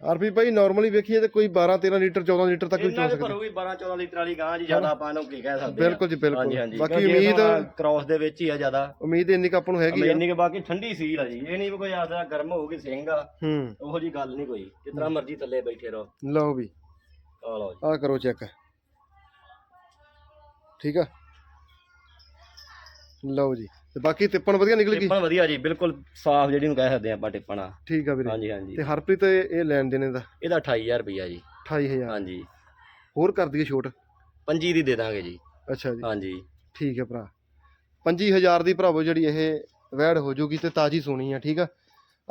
ਆਰਪੀ ਭਾਈ ਨਾਰਮਲੀ ਵੇਖੀਏ ਤੇ ਕੋਈ 12 13 ਲੀਟਰ 14 ਲੀਟਰ ਤੱਕ ਵੀ ਇਹਨਾਂ ਚੋ ਦੇ ਸਕਦਾ। ਵੀ 12 14 ਲੀਟਰ ਵਾਲੀ ਗਾਂ ਜੀ ਜ਼ਿਆਦਾ ਆਪਾਂ ਨੂੰ ਕੀ ਕਹਿ ਸਕਦੇ ਆ। ਬਿਲਕੁਲ ਜੀ ਬਿਲਕੁਲ। ਹਾਂਜੀ ਹਾਂਜੀ। ਬਾਕੀ ਉਮੀਦ ਕ੍ਰਾਸ ਦੇ ਵਿੱਚ ਹੀ ਆ ਜ਼ਿਆਦਾ। ਉਮੀਦ ਇੰਨੀ ਕੁ ਆਪਾਂ ਨੂੰ ਹੈਗੀ ਆ। ਇੰਨੀ ਕਿ ਬਾਕੀ ਠੰਡੀ ਸੀਲ ਆ ਜੀ। ਇਹ ਨਹੀਂ ਵੀ ਕੋਈ ਆਦਾ ਗਰਮ ਹੋਊਗੀ ਸਿੰਘ ਆ। ਹੂੰ। ਉਹੋ ਜੀ ਗੱਲ ਨਹੀਂ ਕੋਈ। ਤਰ੍ਹਾਂ ਮਰਜ਼ੀ ਥੱਲੇ ਬੈਠੇ ਰਹੋ। ਲਓ ਵੀ। ਆ ਲਓ ਜੀ। ਆਹ ਕਰੋ ਚੈੱਕ। ਠੀਕ ਆ? ਲਓ ਜੀ। ਤੇ ਬਾਕੀ ਤਿੱਪਣ ਵਧੀਆ ਨਿਕਲ ਗਈ? ਟਿੱਪਣ ਵਧੀਆ ਜੀ ਬਿਲਕੁਲ ਸਾਫ਼ ਜਿਹੜੀ ਨੂੰ ਕਹਿ ਸਕਦੇ ਆ ਆਪਾਂ ਟਿੱਪਣਾ। ਠੀਕ ਆ ਵੀਰੇ। ਹਾਂਜੀ ਹਾਂਜੀ। ਤੇ ਹਰਪ੍ਰੀਤ ਇਹ ਲੈਣ ਦੇਣੇ ਦਾ? ਇਹਦਾ 28000 ਰੁਪਈਆ ਜੀ। 28000 ਹਾਂਜੀ। ਹੋਰ ਕਰ ਦਈਏ ਛੋਟ? ਪੰਜੀ ਦੀ ਦੇ ਦਾਂਗੇ ਜੀ। ਅੱਛਾ ਜੀ। ਹਾਂਜੀ। ਠੀਕ ਹੈ ਭਰਾ। 25000 ਦੀ ਭਰਾਵੋ ਜਿਹੜੀ ਇਹ ਵੈੜ ਹੋ ਜੂਗੀ ਤੇ ਤਾਜੀ ਸੋਣੀ ਆ ਠੀਕ ਆ?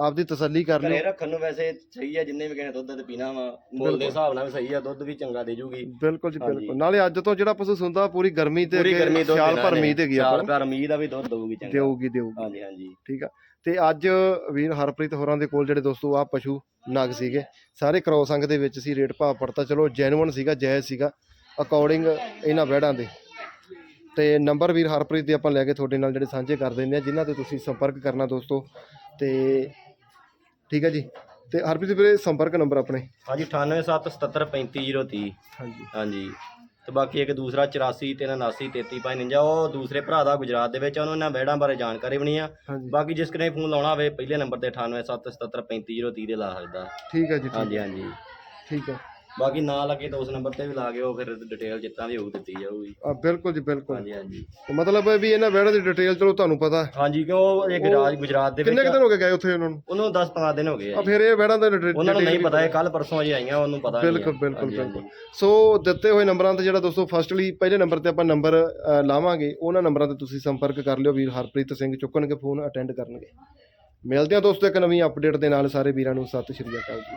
ਆਪਦੀ ਤਸੱਲੀ ਕਰ ਘਰੇ ਲਿਓ। ਰੱਖਣ ਨੂੰ ਵੈਸੇ ਸਹੀ ਆ ਜਿੰਨੇ ਵੀ ਨੇ ਦੁੱਧ ਤੇ ਪੀਣਾ ਵਾ ਮੁੱਲ ਦੇ ਹਿਸਾਬ ਨਾਲ ਵੀ ਸਹੀ ਆ ਦੁੱਧ ਵੀ ਚੰਗਾ ਦੇ ਜੂਗੀ। ਬਿਲਕੁਲ ਜੀ ਹਾਂਜੀ। ਬਿਲਕੁਲ। ਨਾਲੇ ਅੱਜ ਤੋਂ ਜਿਹੜਾ ਪਸ਼ੂ ਸੁੰਦਾ ਪੂਰੀ ਗਰਮੀ ਤੇ ਪੂਰੀ ਅੱਗੇ ਗਰਮੀ ਦੁੱਧ ਸਿਆਲ ਭਰ। ਮੀਂਹ ਹੈਗੀ ਸਿਆਲ ਆਪਾਂ। ਮੀਂਹ ਦਾ ਵੀ ਦੁੱਧ ਦਊਗੀ ਚੰਗਾ। ਦੇਊਗੀ ਦੇਊਗੀ। ਹਾਂਜੀ ਹਾਂਜੀ। ਠੀਕ ਆ। ਤੇ ਅੱਜ ਵੀਰ ਹਰਪ੍ਰੀਤ ਹੋਰਾਂ ਦੇ ਕੋਲ ਜਿਹੜੇ ਦੋਸਤੋ ਆ ਪਸ਼ੂ ਨਗ ਸੀਗੇ ਸਾਰੇ ਕ੍ਰੋਸ ਅੰਗ ਦੇ ਵਿੱਚ ਸੀ ਰੇਟ ਭਾਅ ਪੜਤਾ ਚਲੋ ਜੈਨੂਅਨ ਸੀਗਾ ਜਾਇਜ਼ ਸੀਗਾ। ਅਕੋਰਡਿੰਗ ਇਹਨਾਂ ਵੈੜਾਂ ਦੇ। ਤੇ ਨੰਬਰ ਵੀਰ ਹਰਪ੍ਰੀਤ ਦੇ ਆਪਾਂ ਲੈ ਕੇ ਤੁਹਾਡੇ ਨਾਲ ਜਿਹੜੇ ਸਾਂਝੇ ਕਰ ਦਿੰਦੇ ਆ ਜਿਨ੍ਹਾਂ ਤੇ ਤੁਸੀਂ ਸੰਪਰਕ ਕਰਨਾ ਦੋਸਤੋ। ਤੇ ਠੀਕ ਹੈ ਜੀ। ਤੇ ਹਰਪ੍ਰੀਤ ਵੀਰੇ ਸੰਪਰਕ ਨੰਬਰ ਆਪਣੇ। ਹਾਂਜੀ 9877735030 ਹਾਂਜੀ। ਹਾਂਜੀ। ਤੇ ਬਾਕੀ ਇੱਕ ਦੂਸਰਾ 84 379 3359 ਉਹ ਦੂਸਰੇ ਭਰਾ ਦਾ ਗੁਜਰਾਤ ਦੇ ਵਿੱਚ ਉਹਨੂੰ ਇਹਨਾਂ ਬੈੜਾਂ ਬਾਰੇ ਜਾਣਕਾਰੀ ਬਣੀ ਆ। ਹਾਂਜੀ। ਬਾਕੀ ਜਿਸ ਕਨੇ ਫੋਨ ਲਾਉਣਾ ਹੋਵੇ ਪਹਿਲੇ ਨੰਬਰ ਤੇ 9877735030 ਦੇ ਲਾ ਸਕਦਾ। ਠੀਕ ਹੈ ਜੀ ਠੀਕ ਹਾਂਜੀ ਹਾਂਜੀ। ਠੀਕ ਹੈ। ਬਾਕੀ ਨਾ ਲੱਗੇ ਤਾਂ ਉਸ ਨੰਬਰ ਤੇ ਵੀ ਲਾ ਗਿਓ ਫਿਰ ਡਿਟੇਲ ਜਿੱਤਾਂ ਵੀ ਹੋਊ ਦਿੱਤੀ ਜਾਊਗੀ। ਆ ਬਿਲਕੁਲ ਜੀ ਬਿਲਕੁਲ। ਹਾਂਜੀ ਹਾਂਜੀ। ਤੇ ਮਤਲਬ ਹੈ ਵੀ ਇਹਨਾਂ ਵੈੜਾਂ ਦੀ ਡਿਟੇਲ ਚਲੋ ਤੁਹਾਨੂੰ ਪਤਾ ਹਾਂਜੀ ਕਿਉਂ ਇਹ ਰਾਜ ਗੁਜਰਾਤ ਦੇ ਕਿੰਨੇ ਵਿੱਚ ਦਿਨ ਹੋ ਗਏ ਗਏ ਉੱਥੇ ਉਹਨਾਂ ਨੂੰ? ਉਹਨੂੰ 10 15 ਦਿਨ ਹੋ ਗਏ ਆ ਆ। ਫਿਰ ਇਹ ਵੈੜਾਂ ਦਾ ਡਿਟੇਲ ਉਹਨਾਂ ਨੂੰ ਨਹੀਂ ਪਤਾ ਇਹ ਕੱਲ ਪਰਸੋਂ ਅਜੇ ਆਈਆਂ ਉਹਨੂੰ ਪਤਾ ਨਹੀਂ ਬਿਲਕੁਲ ਆ। ਬਿਲਕੁਲ। ਬਿਲਕੁਲ ਸੋ ਦਿੱਤੇ ਹੋਏ ਨੰਬਰਾਂ ਤੇ ਜਿਹੜਾ ਦੋਸਤੋ ਫਸਟਲੀ ਪਹਿਲੇ ਨੰਬਰ ਤੇ ਆਪਾਂ ਨੰਬਰ ਅ, ਲਾਵਾਂਗੇ ਉਹਨਾਂ ਨੰਬਰਾਂ ਤੇ ਤੁਸੀਂ ਸੰਪਰਕ ਕਰ ਲਿਓ। ਵੀਰ ਹਰਪ੍ਰੀਤ ਸਿੰਘ ਚੁੱਕਣਗੇ ਫੋਨ ਅਟੈਂਡ ਕਰਨਗੇ। ਮਿਲਦੇ ਹਾਂ ਦੋਸਤੋ ਇੱਕ ਨਵੀਂ ਅਪਡੇਟ ਦੇ ਨਾਲ ਸਾਰੇ ਵੀਰਾਂ ਨੂੰ। ਸਤਿ ਸ਼੍ਰੀ ਅਕਾਲ ਜੀ।